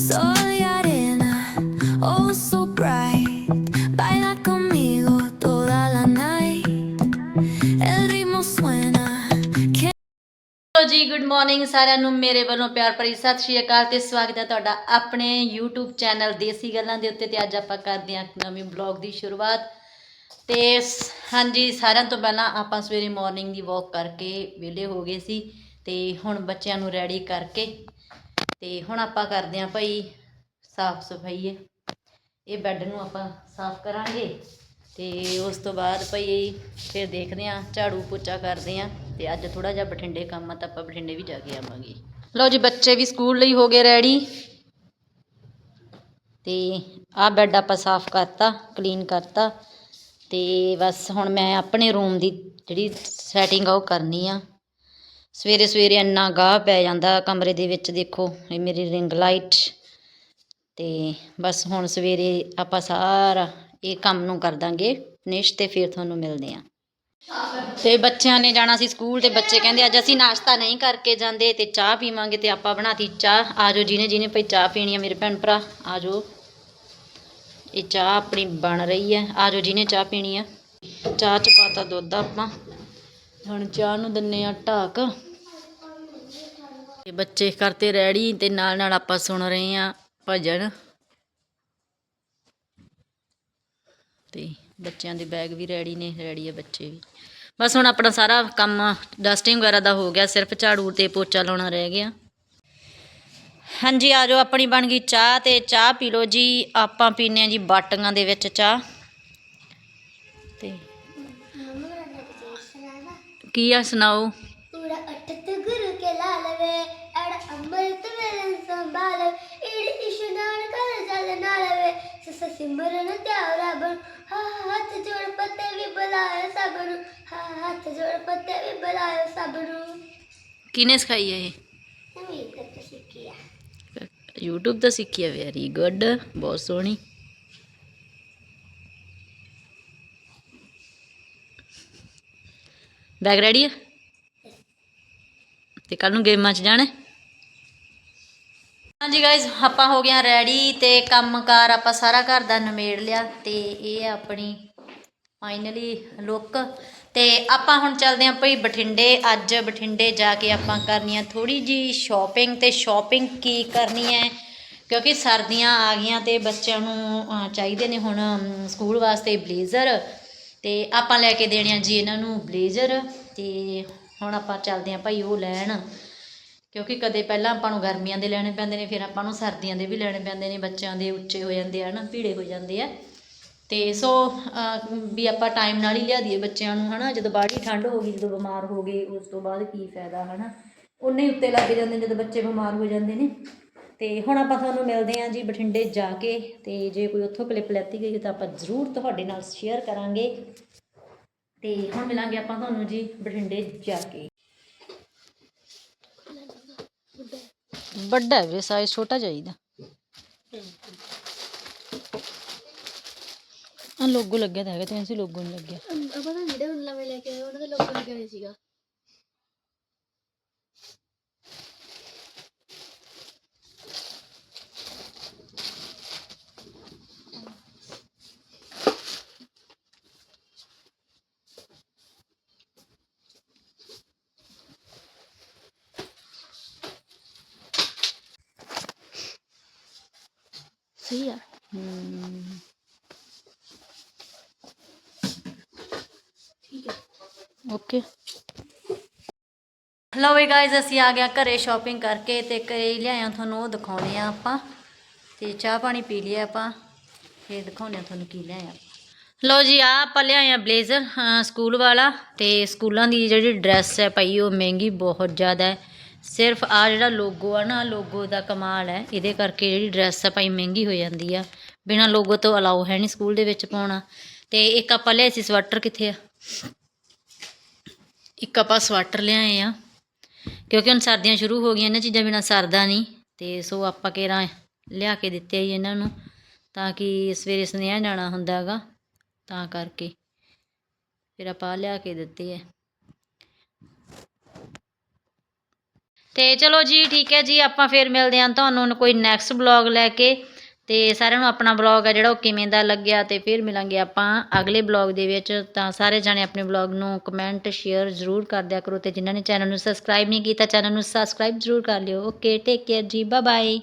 Soy arena, oh so bright. Baila conmigo toda la night. El ritmo suena. ਲੋ ਜੀ good morning ਸਾਰਿਆਂ ਨੂੰ ਮੇਰੇ ਵੱਲੋਂ ਪਿਆਰ ਭਰੀ ਸਤਿ ਸ਼੍ਰੀ ਅਕਾਲ ਤੇ ਸਵਾਗਤ ਹੈ ਤੁਹਾਡਾ ਆਪਣੇ YouTube ਚੈਨਲ ਦੇਸੀ ਗੱਲਾਂ ਦੇ ਉੱਤੇ ਤੇ ਅੱਜ ਆਪਾਂ ਕਰਦੇ ਹਾਂ ਇੱਕ ਨਵੀਂ ਬਲੌਗ ਦੀ ਸ਼ੁਰੂਆਤ ਤੇ ਹਾਂਜੀ, ਸਾਰਿਆਂ ਤੋਂ ਪਹਿਲਾਂ ਆਪਾਂ ਸਵੇਰੇ ਮਾਰਨਿੰਗ ਦੀ ਵਾਕ ਕਰਕੇ ਵਿਹਲੇ ਹੋ ਗਏ ਸੀ ਤੇ ਹੁਣ ਬੱਚਿਆਂ ਨੂੰ ਰੈਡੀ ਕਰਕੇ ਤੇ ਹੁਣ ਆਪਾਂ ਕਰਦੇ ਹਾਂ ਭਾਈ ਸਾਫ਼ ਸਫ਼ਾਈ ਇਹ ਬੈੱਡ ਨੂੰ ਆਪਾਂ ਸਾਫ਼ ਕਰਾਂਗੇ ਤੇ ਉਸ ਤੋਂ ਬਾਅਦ ਭਾਈ ਫਿਰ ਦੇਖਦੇ ਹਾਂ, ਝਾੜੂ ਪੋਚਾ ਕਰਦੇ ਹਾਂ ਤੇ ਅੱਜ ਥੋੜਾ ਜਿਹਾ ਬਠਿੰਡੇ ਕੰਮ ਆ ਤਾਂ ਆਪਾਂ ਬਠਿੰਡੇ ਵੀ ਜਾ ਕੇ ਆਵਾਂਗੇ। ਲਓ ਜੀ, ਬੱਚੇ ਵੀ ਸਕੂਲ ਲਈ ਹੋ ਗਏ ਰੈਡੀ ਤੇ ਆਹ ਬੈੱਡ ਆਪਾਂ ਸਾਫ਼ ਕਰਤਾ ਕਲੀਨ ਕਰਤਾ ਅਤੇ ਬਸ ਹੁਣ ਮੈਂ ਆਪਣੇ ਰੂਮ ਦੀ ਜਿਹੜੀ ਸੈਟਿੰਗ ਆ ਉਹ ਕਰਨੀ ਆ। ਸਵੇਰੇ ਸਵੇਰੇ ਇੰਨਾ ਗਾਹ ਪੈ ਜਾਂਦਾ ਕਮਰੇ ਦੇ ਵਿੱਚ, ਦੇਖੋ ਇਹ ਮੇਰੀ ਰਿੰਗ ਲਾਈਟ ਅਤੇ ਬਸ ਹੁਣ ਸਵੇਰੇ ਆਪਾਂ ਸਾਰਾ ਇਹ ਕੰਮ ਨੂੰ ਕਰ ਦਾਂਗੇ। ਫਿਨਿਸ਼ ਤੇ ਫਿਰ ਤੁਹਾਨੂੰ ਮਿਲਦੇ ਆਂ। ਤੇ ਬੱਚਿਆਂ ਨੇ ਜਾਣਾ ਸੀ ਸਕੂਲ ਤੇ ਬੱਚੇ ਕਹਿੰਦੇ ਅੱਜ ਅਸੀਂ ਨਾਸ਼ਤਾ ਨਹੀਂ ਕਰਕੇ ਜਾਂਦੇ ਤੇ ਚਾਹ ਪੀਵਾਂਗੇ ਤੇ ਆਪਾਂ ਬਣਾਤੀ ਚਾਹ। ਆਜੋ ਜਿਹਨੇ ਜਿਹਨੇ ਭਈ ਚਾਹ ਪੀਣੀ ਆ ਮੇਰੇ ਭੈਣ ਭਰਾ ਆਜੋ ਇਹ ਚਾਹ ਆਪਣੀ ਬਣ ਰਹੀ ਹੈ। ਆਜੋ ਜਿਹਨੇ ਚਾਹ ਪੀਣੀ ਆ ਚਾਹ ਚ ਪਾਤਾ ਦੁੱਧ ਆਪਾਂ। ਹੁਣ ਚਾਹ ਨੂੰ ਦਿੰਨੇ ਆ ਢਾਕ। ਤੇ ਬੱਚੇ ਕਰਤੇ ਰੈਡੀ, ਤੇ ਨਾਲ ਨਾਲ ਆਪਾਂ ਸੁਣ ਰਹੇ ਆ ਭਜਨ। ਤੇ ਬੱਚਿਆਂ ਦੇ ਬੈਗ ਵੀ ਰੈਡੀ ਨੇ, ਰੈਡੀ ਆ ਬੱਚੇ ਵੀ। ਬਸ ਹੁਣ ਆਪਣਾ ਸਾਰਾ ਕੰਮ ਡਸਟਿੰਗ ਵਗੈਰਾ ਦਾ ਹੋ ਗਿਆ, ਸਿਰਫ ਝਾੜੂ ਤੇ ਪੋਚਾ ਲਾਉਣਾ ਰਹਿ ਗਿਆ। ਹਾਂਜੀ ਆ ਜਾਓ ਆਪਣੀ ਬਣ ਗਈ ਚਾਹ ਤੇ ਚਾਹ ਪੀ ਲਓ ਜੀ। ਆਪਾਂ ਪੀਨੇ ਆ ਜੀ ਬਾਟੀਆਂ ਦੇ ਵਿੱਚ ਚਾਹ। ਤੇ ਕੀ ਆ ਸੁਣਾਓ? ਪੂਰਾ ਅਟਤ ਗੁਰੂ ਕੇ ਲਾਲਵੇ ਅੜ ਅੰਮ੍ਰਿਤ ਵੇਲੇ ਸੰਭਾਲ। ਈੜ ਇਸ਼ਨਾਨ ਕਰ ਜਲ ਨਾਲਵੇ ਸਸ ਸਿਮਰਨ ਧਿਆਉ ਰੱਬ ਹਾ ਹੱਥ ਜੋੜ ਪੱਤੇ ਵੀ ਬੁਲਾਏ ਸਭ ਨੂੰ। ਹਾ ਹੱਥ ਜੋੜ ਪੱਤੇ ਵੀ ਬੁਲਾਏ ਸਭ ਨੂੰ। ਕਿਨੇ ਸਿਖਾਈ ਹੈ ਇਹ? YouTube ਤੋਂ ਸਿੱਖੀ ਹੈ ਵੈਰੀ ਗੁੱਡ ਬਹੁਤ ਸੋਹਣੀ। ਬੈਗ ਰੈਡੀ ਹੈ ਤੇ ਕੱਲ ਨੂੰ ਗੇਮਾਂ 'ਚ ਜਾਣਾ? ਹਾਂਜੀ ਗਾਇਜ਼ ਆਪਾਂ ਹੋ ਗਏ ਰੈਡੀ ਤੇ ਕੰਮਕਾਰ ਆਪਾਂ ਸਾਰਾ ਘਰ ਦਾ ਨਵੇੜ ਲਿਆ ਤੇ ਇਹ ਆਪਣੀ ਫਾਈਨਲੀ ਲੁੱਕ ਤੇ ਆਪਾਂ ਹੁਣ ਚੱਲਦੇ ਆਂ ਭਈ ਬਠਿੰਡੇ। ਅੱਜ ਬਠਿੰਡੇ ਜਾ ਕੇ ਆਪਾਂ ਕਰਨੀ ਆ ਥੋੜੀ ਜੀ ਸ਼ਾਪਿੰਗ ਤੇ ਸ਼ਾਪਿੰਗ ਕੀ ਕਰਨੀ ਹੈ? ਕਿਉਂਕਿ ਸਰਦੀਆਂ ਆ ਗਈਆਂ ਤੇ ਬੱਚਿਆਂ ਨੂੰ ਅਹ, ਚਾਹੀਦੇ ਨੇ ਹੁਣ ਅਮ, ਸਕੂਲ ਵਾਸਤੇ ਬਲੇਜ਼ਰ ਤੇ ਆਪਾਂ ਲੈ ਕੇ ਦੇਣੇ ਆ ਜੀ ਇਹਨਾਂ ਨੂੰ ਬਲੇਜ਼ਰ ਤੇ ਹੁਣ ਆਪਾਂ ਚੱਲਦੇ ਆਂ ਭਾਈ ਉਹ ਲੈਣ। ਕਿਉਂਕਿ ਕਦੇ ਪਹਿਲਾਂ ਆਪਾਂ ਨੂੰ ਗਰਮੀਆਂ ਦੇ ਲੈਣੇ ਪੈਂਦੇ ਨੇ ਫਿਰ ਆਪਾਂ ਨੂੰ ਸਰਦੀਆਂ ਦੇ ਵੀ ਲੈਣੇ ਪੈਂਦੇ ਨੇ ਬੱਚਿਆਂ ਦੇ ਉੱਚੇ ਹੋ ਜਾਂਦੇ ਆ ਨਾ ਭੀੜੇ ਹੋ ਜਾਂਦੇ ਆ। ਤੇ ਸੋ ਵੀ ਆਪਾਂ ਟਾਈਮ ਨਾਲ ਹੀ ਲਿਆ ਦਈਏ ਬੱਚਿਆਂ ਨੂੰ ਹਨਾ? ਜਦੋਂ ਬਾਹਲੀ ਠੰਡ ਹੋ ਗਈ ਜਦੋਂ ਬਿਮਾਰ ਹੋ ਗਏ ਉਸ ਤੋਂ ਬਾਅਦ ਕੀ ਫਾਇਦਾ ਹਨਾ? ਉਨੇ ਹੀ ਉੱਤੇ ਲੱਗ ਜਾਂਦੇ ਨੇ ਜਦੋਂ ਬੱਚੇ ਬਿਮਾਰ ਹੋ ਜਾਂਦੇ ਨੇ। ਤੇ ਹੁਣ ਆਪਾਂ ਤੁਹਾਨੂੰ ਮਿਲਦੇ ਆਂ ਜੀ ਬਠਿੰਡੇ ਜਾ ਕੇ। ਤੇ ਜੇ ਕੋਈ ਉੱਥੋਂ ਕਲਿੱਪ ਲੈਤੀ ਗਈ ਤਾਂ ਆਪਾਂ ਜ਼ਰੂਰ ਤੁਹਾਡੇ ਨਾਲ ਸ਼ੇਅਰ ਕਰਾਂਗੇ। ਤੇ ਹੁਣ ਮਿਲਾਂਗੇ ਆਪਾਂ ਤੁਹਾਨੂੰ ਜੀ ਬਠਿੰਡੇ ਜਾ ਕੇ। ਵੱਡਾ ਹੈ ਸਾਈਜ਼ ਛੋਟਾ ਚਾਹੀਦਾ ਆ ਲੋਗੋ ਲੱਗਿਆ ਤਾਂ ਹੈਗਾ ਤੇ ਐਸੀ ਲੋਗੋ ਨਹੀਂ ਲੱਗਿਆ। ਪਤਾ ਜਿਹੜੇ ਹੁਣ ਨਵੇਂ ਲੈ ਕੇ ਆਏ ਉਹਨਾਂ ਦਾ ਲੋਕ ਲੱਗਿਆ ਨਹੀਂ ਸੀਗਾ। ਸਹੀ ਆ? ਹਮ ਠੀਕ ਹੈ ਓਕੇ ਲਓ ਵੀ ਗਾਇਜ਼ ਅਸੀਂ ਆ ਗਿਆ ਘਰੇ ਸ਼ਾਪਿੰਗ ਕਰਕੇ ਤੇ ਕਈ ਲਿਆਇਆ ਤੁਹਾਨੂੰ, ਉਹ ਦਿਖਾਉਣੇ ਆ ਆਪਾਂ। ਤੇ ਚਾਹ ਪਾਣੀ ਪੀ ਲਿਆ ਆਪਾਂ। ਫਿਰ ਦਿਖਾਉਣੇ ਆ ਤੁਹਾਨੂੰ ਕੀ ਲਿਆਇਆ ਲਓ ਜੀ ਆ ਆਪਾਂ ਲਿਆਏ ਆ ਬਲੇਜ਼ਰ ਸਕੂਲ ਵਾਲਾ। ਤੇ ਸਕੂਲਾਂ ਦੀ ਜਿਹੜੀ ਡਰੈਸ ਹੈ ਭਾਈ, ਉਹ ਮਹਿੰਗੀ ਬਹੁਤ ਜ਼ਿਆਦਾ ਹੈ। ਸਿਰਫ ਆ ਜਿਹੜਾ ਲੋਗੋ ਆ ਨਾ ਲੋਗੋ ਦਾ ਕਮਾਲ ਹੈ। ਇਹਦੇ ਕਰਕੇ ਜਿਹੜੀ ਡਰੈਸ ਆ ਭਾਈ, ਮਹਿੰਗੀ ਹੋ ਜਾਂਦੀ ਆ। ਬਿਨਾ ਲੋਗੋ ਤੋਂ ਅਲਾਉ ਹੈ ਨਹੀਂ ਸਕੂਲ ਦੇ ਵਿੱਚ ਪਾਉਣਾ। ਤੇ ਇੱਕ ਆਪਾਂ ਲਿਆਏ ਸੀ ਸਵੈਟਰ ਕਿੱਥੇ ਆ? ਇੱਕ ਆਪਾਂ ਸਵੈਟਰ ਲਿਆਏ ਆ, ਕਿਉਂਕਿ ਹੁਣ ਸਰਦੀਆਂ ਸ਼ੁਰੂ ਹੋ ਗਈਆਂ, ਇਹਨਾਂ ਚੀਜ਼ਾਂ ਬਿਨਾ ਸਰਦਾ ਨਹੀਂ। ਤੇ ਸੋ ਆਪਾਂ ਕੇਰਾ ਲਿਆ ਕੇ ਦਿੱਤੇ ਆ ਜੀ ਇਹਨਾਂ ਨੂੰ, ਤਾਂ ਕਿ ਸਵੇਰੇ ਸੁਨੇਹਾ ਜਾਣਾ ਹੁੰਦਾ ਹੈਗਾ, ਤਾਂ ਕਰਕੇ। ਫਿਰ ਆਪਾਂ ਲਿਆ ਕੇ ਦਿੱਤੇ ਆ। ਤੇ ਚਲੋ ਜੀ, ਠੀਕ ਹੈ ਜੀ, ਆਪਾਂ ਫਿਰ ਮਿਲਦੇ ਹਾਂ ਤੁਹਾਨੂੰ ਕੋਈ ਨੈਕਸਟ ਬਲੌਗ ਲੈ ਕੇ। ਤੇ ਸਾਰਿਆਂ ਨੂੰ ਆਪਣਾ ਬਲੌਗ ਹੈ ਜਿਹੜਾ ਉਹ ਕਿਵੇਂ ਦਾ ਲੱਗਿਆ ਤੇ ਫਿਰ ਮਿਲਾਂਗੇ ਆਪਾਂ ਅਗਲੇ ਬਲੌਗ ਦੇ ਵਿੱਚ। ਤਾਂ ਸਾਰੇ ਜਾਣੇ ਆਪਣੇ ਬਲੌਗ ਨੂੰ ਕਮੈਂਟ ਸ਼ੇਅਰ ਜ਼ਰੂਰ ਕਰ ਦਿਆ ਕਰੋ ਤੇ ਜਿਨ੍ਹਾਂ ਨੇ ਚੈਨਲ ਨੂੰ ਸਬਸਕ੍ਰਾਈਬ ਨਹੀਂ ਕੀਤਾ ਚੈਨਲ ਨੂੰ ਸਬਸਕ੍ਰਾਈਬ ਜ਼ਰੂਰ ਕਰ ਲਿਓ। Okay take care ji bye bye